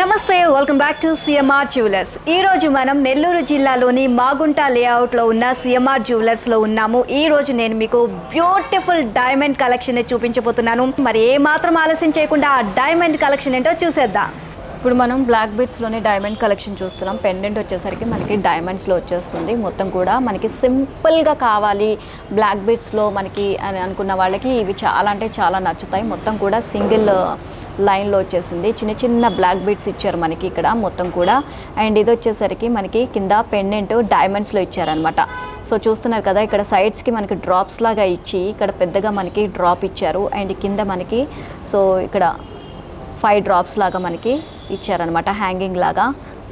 నమస్తే welcome back to CMR jewellers ఈ రోజు మనం నెల్లూరు జిల్లాలోని మాగుంట లేఅవుట్లో ఉన్న సిఎంఆర్ జ్యువెలర్స్లో ఉన్నాము. ఈ రోజు నేను మీకు బ్యూటిఫుల్ డైమండ్ కలెక్షన్ చూపించబోతున్నాను. మరి ఏ మాత్రం ఆలస్యం చేయకుండా ఆ డైమండ్ కలెక్షన్ ఏంటో చూసేద్దాం. ఇప్పుడు మనం బ్లాక్ బీట్స్లోనే డైమండ్ కలెక్షన్ చూస్తున్నాం. పెండెంట్ వచ్చేసరికి మనకి డైమండ్స్లో వచ్చేస్తుంది. మొత్తం కూడా మనకి సింపుల్గా కావాలి. బ్లాక్ బీట్స్లో మనకి అని అనుకున్న వాళ్ళకి ఇవి చాలా అంటే చాలా నచ్చుతాయి. మొత్తం కూడా సింగిల్ లైన్లో వచ్చేసింది. చిన్న చిన్న బ్లాక్ బీట్స్ ఇచ్చారు మనకి ఇక్కడ మొత్తం కూడా. అండ్ ఇది వచ్చేసరికి మనకి కింద పెండెంట్ డైమండ్స్లో ఇచ్చారనమాట సో చూస్తున్నారు కదా ఇక్కడ సైడ్స్కి మనకి డ్రాప్స్ లాగా ఇచ్చి ఇక్కడ పెద్దగా మనకి డ్రాప్ ఇచ్చారు. అండ్ కింద మనకి సో ఇక్కడ ఫైవ్ డ్రాప్స్ లాగా మనకి ఇచ్చారనమాట హ్యాంగింగ్ లాగా.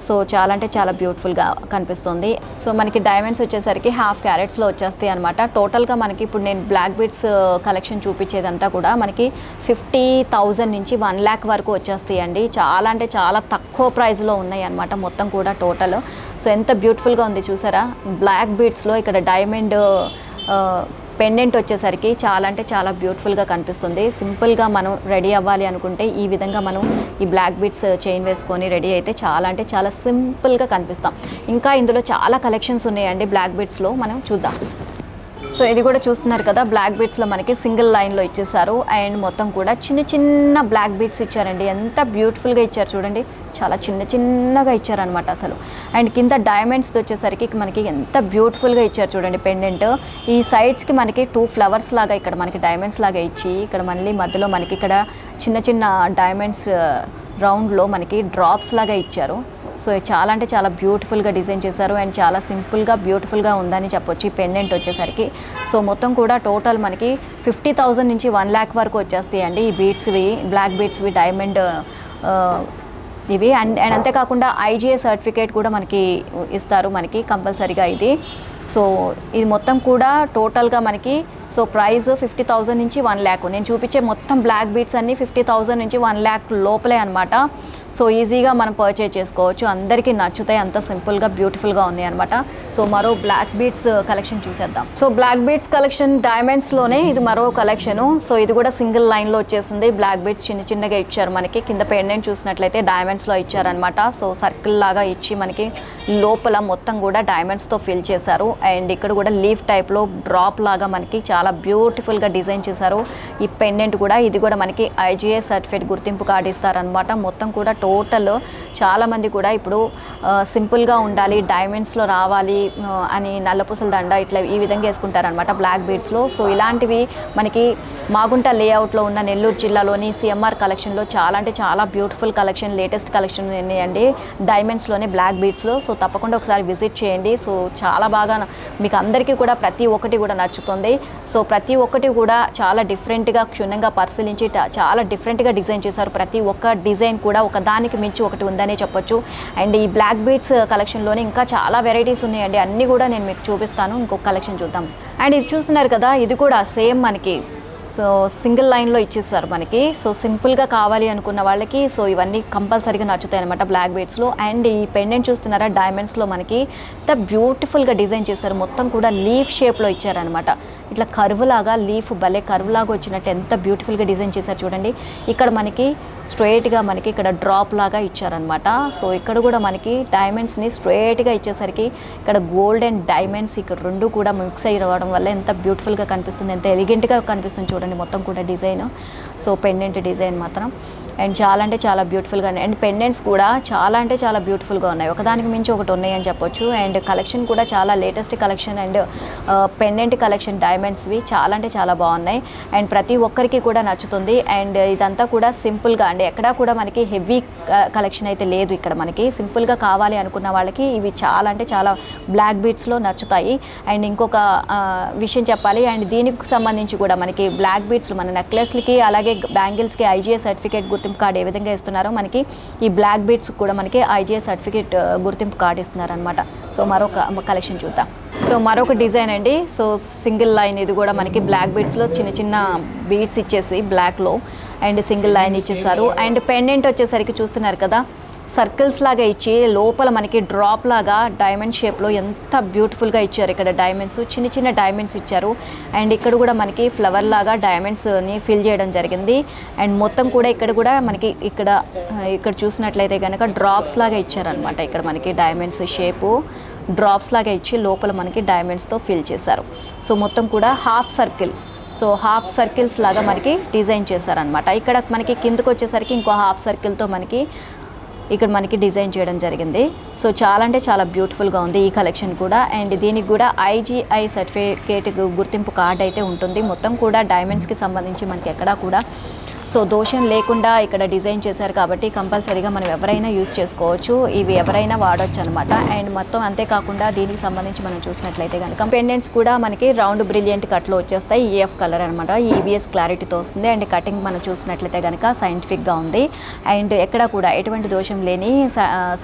సో చాలా అంటే చాలా బ్యూటిఫుల్గా కనిపిస్తుంది. సో మనకి డైమండ్స్ వచ్చేసరికి హాఫ్ క్యారెట్స్లో వచ్చేస్తాయి అనమాట టోటల్గా మనకి ఇప్పుడు నేను బ్లాక్ బీట్స్ కలెక్షన్ చూపించేదంతా కూడా మనకి ఫిఫ్టీ థౌజండ్ నుంచి వన్ ల్యాక్ వరకు వచ్చేస్తాయి అండి. చాలా అంటే చాలా తక్కువ ప్రైస్లో ఉన్నాయి అనమాట మొత్తం కూడా టోటల్ సో ఎంత బ్యూటిఫుల్గా ఉంది చూసారా? బ్లాక్ బీట్స్లో ఇక్కడ డైమండ్ పెండెంట్ వచ్చేసరికి చాలా అంటే చాలా బ్యూటిఫుల్గా కనిపిస్తుంది. సింపుల్గా మనం రెడీ అవ్వాలి అనుకుంటే ఈ విధంగా మనం ఈ బ్లాక్ బీట్స్ చైన్ వేసుకొని రెడీ అయితే చాలా అంటే చాలా సింపుల్గా కనిపిస్తాం. ఇంకా ఇందులో చాలా కలెక్షన్స్ ఉన్నాయండి బ్లాక్ బీట్స్లో మనం చూద్దాం. సో ఇది కూడా చూస్తున్నారు కదా బ్లాక్ బీట్స్లో మనకి సింగిల్ లైన్లో ఇచ్చేసారు అండ్ మొత్తం కూడా చిన్న చిన్న బ్లాక్ బీట్స్ ఇచ్చారండి. ఎంత బ్యూటిఫుల్గా ఇచ్చారు చూడండి. చాలా చిన్న చిన్నగా ఇచ్చారనమాట అసలు. అండ్ కింద డైమండ్స్ వచ్చేసరికి మనకి ఎంత బ్యూటిఫుల్గా ఇచ్చారు చూడండి పెండెంట్ ఈ సైడ్స్కి మనకి టూ ఫ్లవర్స్ లాగా ఇక్కడ మనకి డైమండ్స్ లాగా ఇచ్చి ఇక్కడ మళ్ళీ మధ్యలో మనకి ఇక్కడ చిన్న చిన్న డైమండ్స్ రౌండ్లో uh, మనకి డ్రాప్స్ లాగా ఇచ్చారు. సో చాలా అంటే చాలా బ్యూటిఫుల్గా డిజైన్ చేశారు అండ్ చాలా సింపుల్గా బ్యూటిఫుల్గా ఉందని చెప్పొచ్చు. ఈ పెండెంట్ వచ్చేసరికి. సో మొత్తం కూడా టోటల్ మనకి ఫిఫ్టీ థౌజండ్ నుంచి వన్ ల్యాక్ వరకు వచ్చేస్తాయి అండి ఈ బీట్స్వి బ్లాక్ బీట్స్వి డైమండ్ ఇవి. అండ్ అండ్ అంతేకాకుండా ఐజీఏ సర్టిఫికేట్ కూడా మనకి ఇస్తారు. మనకి కంపల్సరీగా ఇది. సో ఇది మొత్తం కూడా టోటల్గా మనకి సో ప్రైస్ ఫిఫ్టీ థౌజండ్ నుంచి వన్ ల్యాక్. నేను చూపించే మొత్తం బ్లాక్ బీట్స్ అన్ని ఫిఫ్టీ థౌజండ్ నుంచి వన్ ల్యాక్ లోపలే అనమాట సో ఈజీగా మనం పర్చేజ్ చేసుకోవచ్చు. అందరికీ నచ్చుతాయి. అంత సింపుల్గా బ్యూటిఫుల్గా ఉన్నాయి అనమాట సో మరో బ్లాక్ బీట్స్ uh, కలెక్షన్ చూసేద్దాం. సో బ్లాక్ బీట్స్ కలెక్షన్ డైమండ్స్లోనే ఇది మరో కలెక్షను సో ఇది కూడా సింగిల్ లైన్లో వచ్చేసింది. బ్లాక్ బీట్స్ చిన్న చిన్నగా ఇచ్చారు మనకి. కింద పెండెంట్ చూసినట్లయితే డైమండ్స్లో ఇచ్చారనమాట సో సర్కిల్ లాగా ఇచ్చి మనకి లోపల మొత్తం కూడా డైమండ్స్తో ఫిల్ చేశారు. అండ్ ఇక్కడ కూడా లీఫ్ టైప్లో డ్రాప్ లాగా మనకి చాలా బ్యూటిఫుల్గా డిజైన్ చేశారు. ఈ పెండెంట్ కూడా ఇది కూడా మనకి ఐజీఏ సర్టిఫికేట్ గుర్తింపు కార్డు ఇస్తారనమాట మొత్తం కూడా టోటల్ చాలామంది కూడా ఇప్పుడు సింపుల్గా ఉండాలి డైమండ్స్లో రావాలి అని నల్లపూసల దండ ఇట్లా ఈ విధంగా వేసుకుంటారనమాట బ్లాక్ బీడ్స్లో సో ఇలాంటివి మనకి మాగుంట లేఅవుట్లో ఉన్న నెల్లూరు జిల్లాలోని సిఎంఆర్ కలెక్షన్లో చాలా అంటే చాలా బ్యూటిఫుల్ కలెక్షన్ లేటెస్ట్ కలెక్షన్ ఉన్నాయండి. డైమండ్స్లోనే బ్లాక్ బీడ్స్లో సో తప్పకుండా ఒకసారి విజిట్ చేయండి. సో చాలా బాగా మీకు అందరికీ కూడా ప్రతి ఒక్కటి కూడా నచ్చుతుంది. సో ప్రతి ఒక్కటి కూడా చాలా డిఫరెంట్గా క్షుణ్ణంగా పరిశీలించి చాలా డిఫరెంట్గా డిజైన్ చేశారు. ప్రతి ఒక్క డిజైన్ కూడా ఒక దానికి మించి ఒకటి ఉందనే చెప్పొచ్చు. అండ్ ఈ బ్లాక్ బీట్స్ కలెక్షన్లోనే ఇంకా చాలా వెరైటీస్ ఉన్నాయండి. అన్నీ కూడా నేను మీకు చూపిస్తాను. ఇంకొక కలెక్షన్ చూద్దాం. అండ్ ఇది చూస్తున్నారు కదా ఇది కూడా సేమ్ మనకి సో సింగిల్ లైన్లో ఇచ్చేస్తారు మనకి. సో సింపుల్గా కావాలి అనుకున్న వాళ్ళకి సో ఇవన్నీ కంపల్సరీగా నచ్చుతాయి అనమాట బ్లాక్ బీట్స్లో అండ్ ఈ పెండెంట్ చూస్తున్నారా డైమండ్స్లో మనకి ఎంత బ్యూటిఫుల్గా డిజైన్ చేశారు. మొత్తం కూడా లీఫ్ షేప్లో ఇచ్చారనమాట ఇట్లా కర్వ్ లాగా లీఫ్ భలే కర్వ్ లాగా వచ్చినట్టు ఎంత బ్యూటిఫుల్గా డిజైన్ చేశారు చూడండి. ఇక్కడ మనకి స్ట్రైట్గా మనకి ఇక్కడ డ్రాప్ లాగా ఇచ్చారనమాట సో ఇక్కడ కూడా మనకి డైమండ్స్ని స్ట్రైట్గా ఇచ్చేసరికి ఇక్కడ గోల్డ్ అండ్ డైమండ్స్ ఇక్కడ రెండు కూడా మిక్స్ అయ్యి రావడం వల్ల ఎంత బ్యూటిఫుల్గా కనిపిస్తుంది ఎంత ఎలిగెంట్గా కనిపిస్తుంది చూడండి. మొత్తం కూడా డిజైన్. సో పెండెంట్ డిజైన్ మాత్రం. అండ్ చాలా అంటే చాలా బ్యూటిఫుల్గా ఉన్నాయి. అండ్ పెండెంట్స్ కూడా చాలా అంటే చాలా బ్యూటిఫుల్గా ఉన్నాయి. ఒకదానికి మించి ఒకటి ఉన్నాయి అని చెప్పొచ్చు. అండ్ కలెక్షన్ కూడా చాలా latest collection and pendant collection డైమండ్స్వి చాలా అంటే చాలా బాగున్నాయి. అండ్ ప్రతి ఒక్కరికి కూడా నచ్చుతుంది. అండ్ ఇదంతా కూడా సింపుల్గా అండి ఎక్కడా కూడా మనకి హెవీ కలెక్షన్ అయితే లేదు ఇక్కడ మనకి. సింపుల్గా కావాలి అనుకున్న వాళ్ళకి ఇవి చాలా అంటే చాలా బ్లాక్ బీట్స్లో నచ్చుతాయి. అండ్ ఇంకొక విషయం చెప్పాలి. అండ్ దీనికి సంబంధించి కూడా మనకి బ్లాక్ బీట్స్ మన నెక్లెస్లకి అలాగే బ్యాంగిల్స్కి ఐజీఏ సర్టిఫికేట్ గుర్తింపు కార్డు ఏ విధంగా ఇస్తున్నారో మనకి ఈ బ్లాక్ బీట్స్ కూడా మనకి ఐజీఏ సర్టిఫికేట్ గుర్తింపు కార్డు ఇస్తున్నారనమాట సో మరొక కలెక్షన్ చూద్దాం. సో మరొక డిజైన్ అండి. సో సింగిల్ లైన్ ఇది కూడా మనకి బ్లాక్ బీట్స్లో చిన్న చిన్న బీట్స్ ఇచ్చేసి బ్లాక్లో అండ్ సింగిల్ లైన్ ఇచ్చేసారు. అండ్ పెండెంట్ వచ్చేసరికి చూస్తున్నారు కదా సర్కిల్స్ లాగా ఇచ్చి లోపల మనకి డ్రాప్ లాగా డైమండ్ షేప్లో ఎంత బ్యూటిఫుల్గా ఇచ్చారు. ఇక్కడ డైమండ్స్ చిన్న చిన్న డైమండ్స్ ఇచ్చారు. అండ్ ఇక్కడ కూడా మనకి ఫ్లవర్ లాగా డైమండ్స్ని ఫిల్ చేయడం జరిగింది. అండ్ మొత్తం కూడా ఇక్కడ కూడా మనకి ఇక్కడ ఇక్కడ చూసినట్లయితే కనుక డ్రాప్స్ లాగా ఇచ్చారనమాట ఇక్కడ మనకి డైమండ్స్ షేపు డ్రాప్స్ లాగా ఇచ్చి లోపల మనకి డైమండ్స్తో ఫిల్ చేశారు. సో మొత్తం కూడా half circle. So half circles లాగా మనకి డిజైన్ చేశారనమాట ఇక్కడ మనకి కిందకు వచ్చేసరికి ఇంకో హాఫ్ సర్కిల్తో మనకి ఇక్కడ మనకి డిజైన్ చేయడం జరిగింది. సో చాలా అంటే చాలా బ్యూటిఫుల్గా ఉంది ఈ కలెక్షన్ కూడా. అండ్ దీనికి కూడా ఐజీఐ సర్టిఫికేట్ గుర్తింపు కార్డ్ అయితే ఉంటుంది. మొత్తం కూడా డైమండ్స్కి సంబంధించి మనకి ఎక్కడా కూడా సో దోషం లేకుండా ఇక్కడ డిజైన్ చేశారు కాబట్టి కంపల్సరీగా మనం ఎవరైనా యూస్ చేసుకోవచ్చు. ఇవి ఎవరైనా వాడొచ్చు అనమాట అండ్ మొత్తం అంతేకాకుండా దీనికి సంబంధించి మనం చూసినట్లయితే కనుక పెండెంట్స్ కూడా మనకి రౌండ్ బ్రిలియంట్ కట్లో వచ్చేస్తాయి. ఈఎఫ్ కలర్ అనమాట ఈవీఎస్ క్లారిటీతో వస్తుంది. అండ్ కటింగ్ మనం చూసినట్లయితే కనుక సైంటిఫిక్గా ఉంది. అండ్ ఎక్కడ కూడా ఎటువంటి దోషం లేని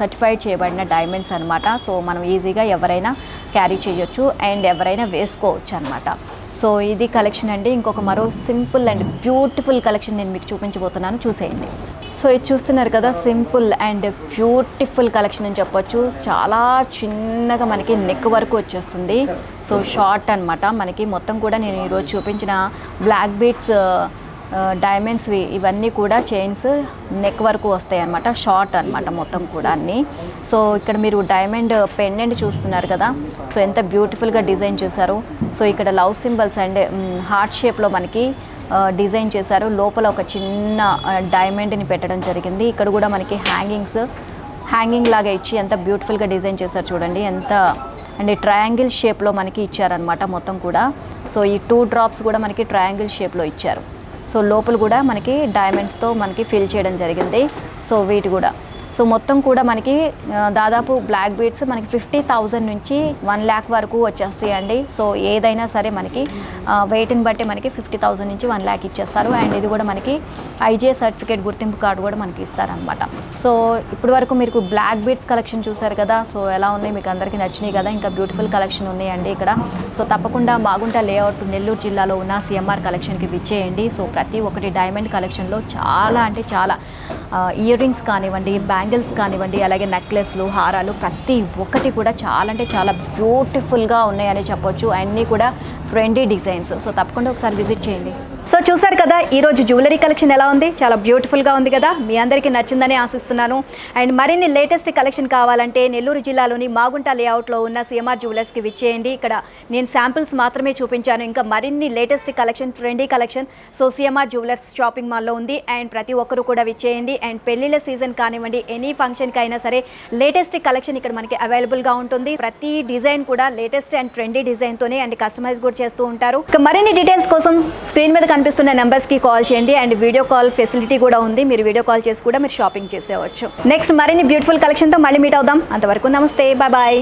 సర్టిఫైడ్ చేయబడిన డైమండ్స్ అనమాట సో మనం ఈజీగా ఎవరైనా క్యారీ చేయొచ్చు. అండ్ ఎవరైనా వేసుకోవచ్చు అనమాట సో ఇది కలెక్షన్ అండి. ఇంకొక మరో సింపుల్ అండ్ బ్యూటిఫుల్ కలెక్షన్ నేను మీకు చూపించబోతున్నాను. చూసేయండి. సో ఇది చూస్తున్నారు కదా సింపుల్ అండ్ బ్యూటిఫుల్ కలెక్షన్ అని చెప్పొచ్చు. చాలా చిన్నగా మనకి నెక్ వరకు వచ్చేస్తుంది. సో షార్ట్ అన్నమాట. మనకి మొత్తం కూడా నేను ఈరోజు చూపించిన బ్లాక్ బీట్స్ డైమండ్స్ ఇవన్నీ కూడా చైన్స్ నెక్ వరకు వస్తాయి అనమాట షార్ట్ అన్నమాట మొత్తం కూడా అన్నీ. సో ఇక్కడ మీరు డైమండ్ పెండెంట్ చూస్తున్నారు కదా. సో ఎంత బ్యూటిఫుల్గా డిజైన్ చేశారు. సో ఇక్కడ లవ్ సింబల్స్ అండ్ హార్ట్ షేప్లో మనకి డిజైన్ చేశారు. లోపల ఒక చిన్న డైమండ్ని పెట్టడం జరిగింది. ఇక్కడ కూడా మనకి హ్యాంగింగ్స్ హ్యాంగింగ్ లాగా ఇచ్చి ఎంత బ్యూటిఫుల్గా డిజైన్ చేశారు చూడండి. ఎంత అండ్ ట్రయాంగిల్ షేప్లో మనకి ఇచ్చారనమాట మొత్తం కూడా. సో ఈ టూ డ్రాప్స్ కూడా మనకి ట్రయాంగిల్ షేప్లో ఇచ్చారు. సో లోపల కూడా మనకి డైమండ్స్తో మనకి ఫిల్ చేయడం జరిగింది. సో వీటి కూడా. సో మొత్తం కూడా మనకి దాదాపు బ్లాక్ బీడ్స్ మనకి ఫిఫ్టీ థౌజండ్ నుంచి వన్ ల్యాక్ వరకు వచ్చేస్తాయి అండి సో ఏదైనా సరే మనకి వెయిట్ని బట్టి మనకి ఫిఫ్టీ థౌజండ్ నుంచి వన్ ల్యాక్ ఇచ్చేస్తారు. అండ్ ఇది కూడా మనకి ఐజే సర్టిఫికేట్ గుర్తింపు కార్డు కూడా మనకి ఇస్తారనమాట సో ఇప్పటి వరకు మీరు బ్లాక్ బీడ్స్ కలెక్షన్ చూసారు కదా సో ఎలా ఉన్నాయి? మీకు అందరికీ నచ్చినాయి కదా? ఇంకా బ్యూటిఫుల్ కలెక్షన్ ఉన్నాయండి ఇక్కడ. సో తప్పకుండా మాగుంట లేఅవుట్ నెల్లూరు జిల్లాలో ఉన్న సిఎంఆర్ కలెక్షన్కి విచ్చేయండి. సో ప్రతి ఒక్కటి డైమండ్ కలెక్షన్లో చాలా అంటే చాలా ఇయర్ రింగ్స్ కానివ్వండి బ్యాంగిల్స్ కానివ్వండి అలాగే నెక్లెస్లు హారాలు ప్రతి ఒక్కటి కూడా చాలా అంటే చాలా బ్యూటిఫుల్గా ఉన్నాయని చెప్పొచ్చు. అన్నీ కూడా ట్రెండీ డిజైన్స్ సో తప్పకుండా ఒకసారి విజిట్ చేయండి. సో చూసారు కదా ఈరోజు జ్యువెలరీ కలెక్షన్ ఎలా ఉంది? చాలా బ్యూటిఫుల్గా ఉంది కదా. మీ అందరికీ నచ్చిందని ఆశిస్తున్నాను. అండ్ మరిన్ని లేటెస్ట్ కలెక్షన్ కావాలంటే నెల్లూరు జిల్లాలోని మాగుంట లేఅవుట్లో ఉన్న సిఎంఆర్ జ్యువెలర్స్కి విచ్చేయండి. ఇక్కడ నేను శాంపిల్స్ మాత్రమే చూపించాను. ఇంకా మరిన్ని latest collection trendy collection so CMR jewellers shopping మాల్లో ఉంది. అండ్ ప్రతి ఒక్కరు కూడా విచ్చేయండి. అండ్ పెళ్ళిళ్ళ సీజన్ కానివ్వండి ఎనీ ఫంక్షన్కి అయినా సరే లేటెస్ట్ కలెక్షన్ ఇక్కడ మనకి అవైలబుల్గా ఉంటుంది. ప్రతి డిజైన్ కూడా లేటెస్ట్ అండ్ ట్రెండీ డిజైన్తోనే అండ్ కస్టమైజ్ కూడా చేస్తూ ఉంటారు. మరిన్ని డీటెయిల్స్ కోసం స్క్రీన్ మీద కనిపిస్తుంది కనిపిస్తున్న నెంబర్స్కి కాల్ చేయండి అండ్ వీడియో కాల్ ఫెసిలిటీ కూడా ఉంది. మీరు వీడియో కాల్ చేసి కూడా మీరు షాపింగ్ చేసేవచ్చు. నెక్స్ట్ మరిన్ని బ్యూటిఫుల్ కలెక్షన్తో మళ్ళీ మీట్ అవుదాం. అంతవరకు నమస్తే. Bye bye